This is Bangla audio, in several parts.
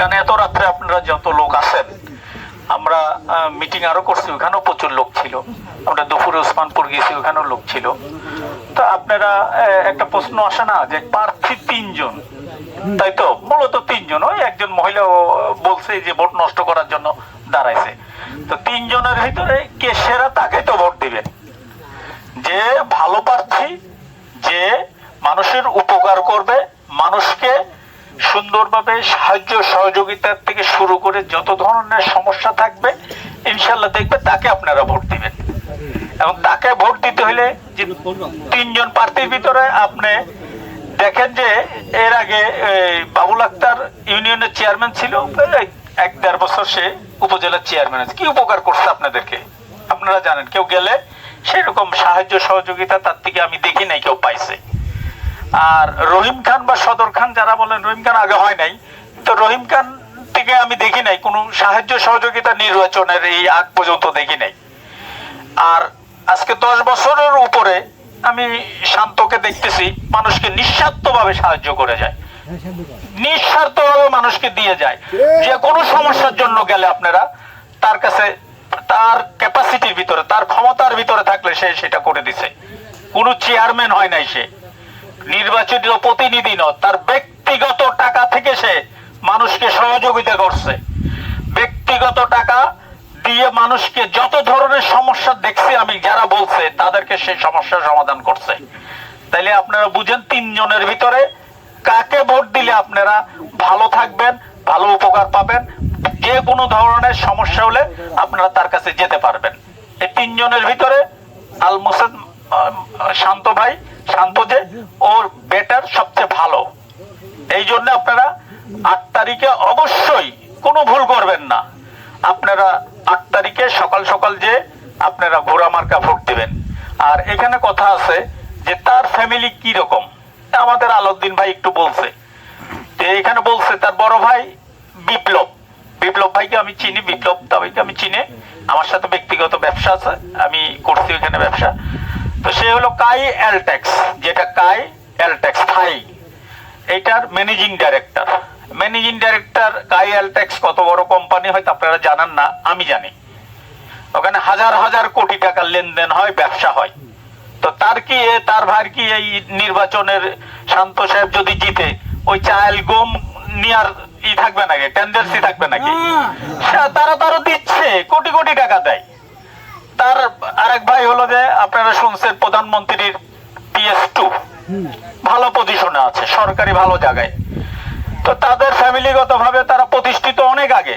কারণ এত রাত্রে আপনারা যত লোক আছেন, আমরা মিটিং আরও করছি, ওখানেও প্রচুর লোক ছিল। আমরা দুপুরে ওসমানপুর গেছি ওখানেও লোক ছিল। তো আপনারা একটা প্রশ্ন আসে না যে প্রার্থী তিনজন? তাই তো? মূলত তিনজন। ওই একজন মহিলা বলছে যে ভোট নষ্ট করার জন্য দাঁড়াইছে। তো তিনজনের ভিতরে কে সেরা তাকে তো ভোট দিবেন। যে ভালো প্রার্থী, যে মানুষের উপকার করবে সুন্দরভাবে সাহায্য সহযোগিতার থেকে শুরু করে যত ধরনের সমস্যা থাকবে ইনশাল্লাহ দেখবে তাকে আপনারা ভোট দিবেন। এবং তাকে ভোট দিতে হলে তিনজন প্রার্থীর ভিতরে আপনি দেখেন যে এর আগে বাবুল আক্তার ইউনিয়নের চেয়ারম্যান ছিল, এক দেড় বছর সে উপজেলার চেয়ারম্যান আছে। কি উপকার করছে আপনাদেরকে? আপনারা জানেন, কেউ গেলে সেরকম সাহায্য সহযোগিতা তার থেকে আমি দেখি নাই, কেউ পাইছে। আর রহিম খান বা সদর খান যারা বলেন, রহিম খান আগে হয় নাই। তো রহিম খান থেকে আমি দেখি নাই, কোনো সাহায্য সহযোগিতা নির্বাচনের এই আগ পর্যন্ত দেখি নাই। আর আজকে দশ বছরের উপরে আমি শান্তকে দেখতেছি, মানুষকে নিঃস্বার্থভাবে সাহায্য করে যায়। নিঃস্বার্থভাবে মানুষকে দিয়ে যায়। যে কোনো সমস্যার জন্য গেলে আপনারা তার কাছে, তার ক্যাপাসিটির ভিতরে, তার ক্ষমতার ভিতরে থাকলে সে সেটা করে দিছে। কোনো চেয়ারম্যান হয় নাই সে। নির্বাচিত প্রতিনিধি নয়, তার ব্যক্তিগত টাকা থেকে সে মানুষকে সহযোগিতা করছে। ব্যক্তিগত টাকা দিয়ে মানুষকে যত ধরনের সমস্যা দেখছি আমি, যারা বলছে, তাদেরকে সেই সমস্যার সমাধান করছে। তাইলে আপনারা বুঝেন, তিনজনের ভিতরে কাকে ভোট দিলে আপনারা ভালো থাকবেন, ভালো উপকার পাবেন, যে কোনো ধরনের সমস্যা হলে আপনারা তার কাছে যেতে পারবেন। এই তিনজনের ভিতরে আল মোসেদ শান্ত ভাই, শান্ত যে ওর বেটার সবচেয়ে ভালো। এই জন্য আপনারা আট তারিখে অবশ্যই কোনো ভুল করবেন না। আপনারা আট তারিখে সকাল সকাল যে আপনারা ঘোড়া মার্কা ভোট দিবেন। আর এখানে কথা আছে যে তার ফ্যামিলি কি রকম আমাদের আলাউদ্দিন ভাই একটু বলছে। যে এখানে বলছে, তার বড় ভাই বিপ্লব। বিপ্লব ভাইকে আমি চিনি, বিপ্লব দা ভাইকে আমি চিনি। আমার সাথে ব্যক্তিগত ব্যবসা আছে, আমি করছি ওখানে ব্যবসা। তো সে হলো কাই এলটেক্স যেটা কাই এলটেক্স থাই। এটার ম্যানেজিং ডাইরেক্টর ম্যানেজিং ডাইরেক্টর কাই এলটেক্স কত বড় কোম্পানি হয়তো আপনারা জানেন না আমি জানি। ওখানে হাজার হাজার কোটি টাকার লেনদেন হয় ব্যবসা হয়। তো তার কি এ তার ভাইয়ের কি এই নির্বাচনের শান্ত সাহেব যদি জিতে ওই চাল গম নেওয়ার ই থাকবে নাকি টেন্ডেন্সি থাকবে নাকি? সে- তারা তারা দিচ্ছে কোটি কোটি টাকা দেয়। তার আরেক ভাই হলো যে আপনারা শুনছেন প্রধানমন্ত্রীর পিএস টু ভালো পজিশনে আছে সরকারি ভালো জায়গায়। তো তাদের ফ্যামিলিগত ভাবে তারা প্রতিষ্ঠিত অনেক আগে।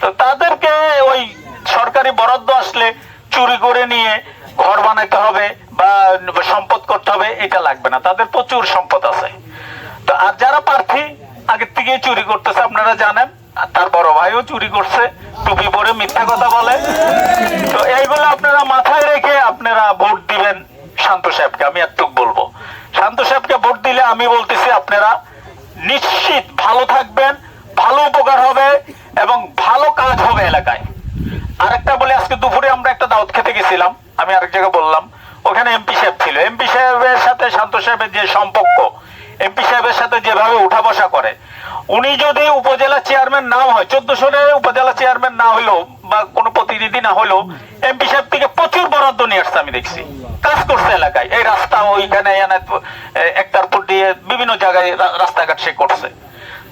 তো তাদেরকে ওই সরকারি বরাদ্দ আসলে চুরি করে নিয়ে ঘর বানাইতে হবে বা সম্পদ করতে হবে এটা লাগবে না। তাদের প্রচুর সম্পদ আছে। তো আর যারা প্রার্থী আগের থেকে চুরি করতেছে আপনারা জানেন। আর তার বড় ভাইও চুরি করছে। টুপি পরে মিথ্যা কথা বলে। তো এইগুলো আপনারা মাথায় রেখে আপনারা ভোট দিবেন শান্ত সাহেবকে, আমি এতটুকু বলব। শান্ত সাহেবকে ভোট দিলে আমি বলতেছি আপনারা নিশ্চিত ভালো থাকবেন, ভালো উপকার হবে এবং ভালো কাজ হবে এলাকায়। আরেকটা বলে, আজকে দুপুরে আমরা একটা দাওয়াত খেতে গেছিলাম, আমি আরেক জায়গায় বললাম, ওখানে এমপি সাহেব ছিল। এমপি সাহেবের সাথে শান্ত সাহেবের যে সম্পর্ক এমপি সাহেবের সাথে যেভাবে উঠা বসা করে উনি যদি উপজেলা চেয়ারম্যান নাও হয় চোদ্দ সালে উপজেলা চেয়ারম্যান না হলেও বা কোনো প্রতিনিধি না হলেও এমপি সাহেব থেকে প্রচুর বরাদ্দ নিয়ে আসছে আমি দেখছি। কাজ করছে এলাকায়। এই রাস্তা ওইখানে এখানে, একটার পর দিয়ে বিভিন্ন জায়গায় রাস্তাঘাট সে করছে।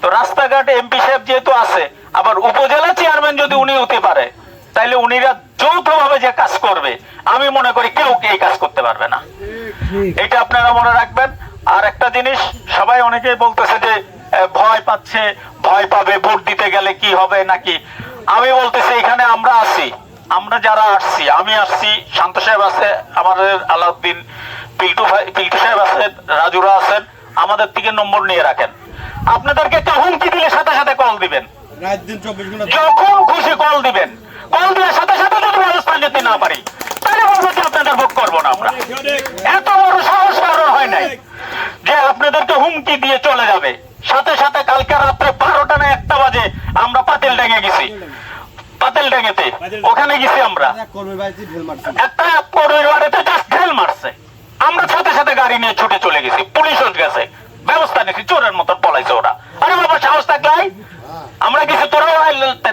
তো রাস্তাঘাট এমপি সাহেব যেহেতু আছে আবার উপজেলা চেয়ারম্যান যদি উনি হতে পারে তাইলে উনিরা যৌথভাবে যে কাজ করবে আমি মনে করি কেউ এই কাজ করতে পারবে না। এটা আপনারা মনে রাখবেন। আর একটা জিনিস সবাই অনেকেই বলতেছে যে ভয় পাচ্ছে ভয় পাবে ভোট দিতে গেলে কি হবে নাকি? আমি বলতেছি এখানে আমরা আছি আমরা যারা আসছি আমি আসছি শান্ত সাহেব আছে আমাদের আলাউদ্দিন পিল্টু ভাই পিল্টু সাহেব আছেন রাজুরা আছেন আমাদের থেকে নম্বর নিয়ে রাখেন। আপনাদেরকে একটা হুমকি দিলে সাথে সাথে কল দিবেন। যখন খুশি কল দিবেন। কল দিয়ে সাথে সাথে যদি ব্যবস্থা নিতে না পারি তাহলে বলব আপনাদের ভোগ করব।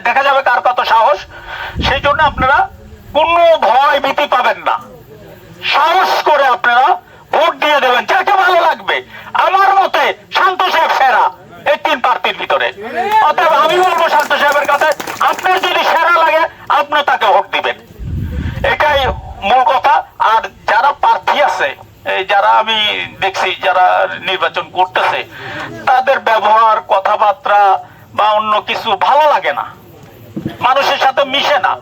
দেখা যাবে কার কত সাহস। সেই জন্য আপনারা কোনো ভয় ভীতি পাবেন না। সাহস করে আপনারা ভোট দিয়ে দেবেন, যাকে ভালো লাগবে। আমার মতে শান্ত সেরা, এই তিন পার্টির ভিতরে। অতএব আমি বলব শান্ত সাহেবের কাছে, আপনার যদি সেরা লাগে, আপনি তাকে আমি দেখছি যারা নির্বাচন করতেছে, তাদের ব্যবহার, কথাবার্তা বা অন্য কিছু ভালো লাগে না। মানুষের সাথে মিশে না।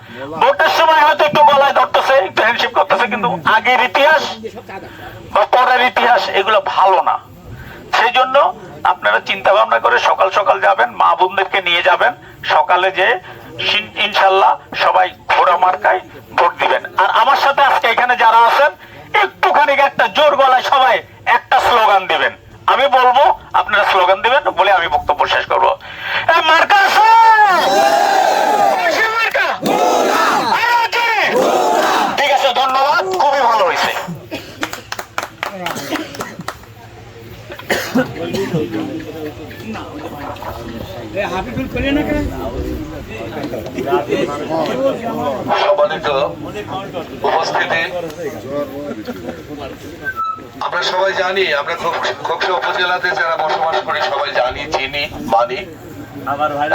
ভোটের সময় হয়তো একটু গলায় ধরতেছে, একটু হ্যান্ডশেক করতেছে, কিন্তু আগের ইতিহাস বা পরের ইতিহাস এগুলো ভালো না। সেই জন্য আপনারা চিন্তা ভাবনা করে সকাল সকাল যাবেন, মা বোনদেরকে নিয়ে যাবেন, সকালে যে ইনশাল্লাহ সবাই ঘোড়া মার্কায় ভোট দিবেন। আর আমার সাথে আজকে এখানে যারা আছেন, একটুখানি একটা জোর গলায় সবাই একটা স্লোগান দিবেন। আমি বলব, আপনারা স্লোগান দিবেন বলে আমি বক্তব্য শেষ করব? ঠিক আছে, ধন্যবাদ, খুবই ভালো হয়েছে। সম্মানিত উপস্থিতি। আমরা সবাই জানি, আমরা খোকসা উপজেলাতে যারা বসবাস করি, সবাই জানি, চিনি, মানি।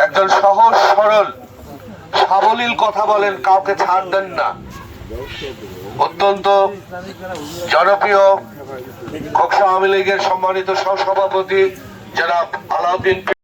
একজন সহজ, সরল, সাবলীল কথা বলেন, কাউকে ছাড় দেন না। অত্যন্ত জনপ্রিয় খোকসা আওয়ামী লীগের সম্মানিত সহসভাপতি যারা আলাউদ্দিন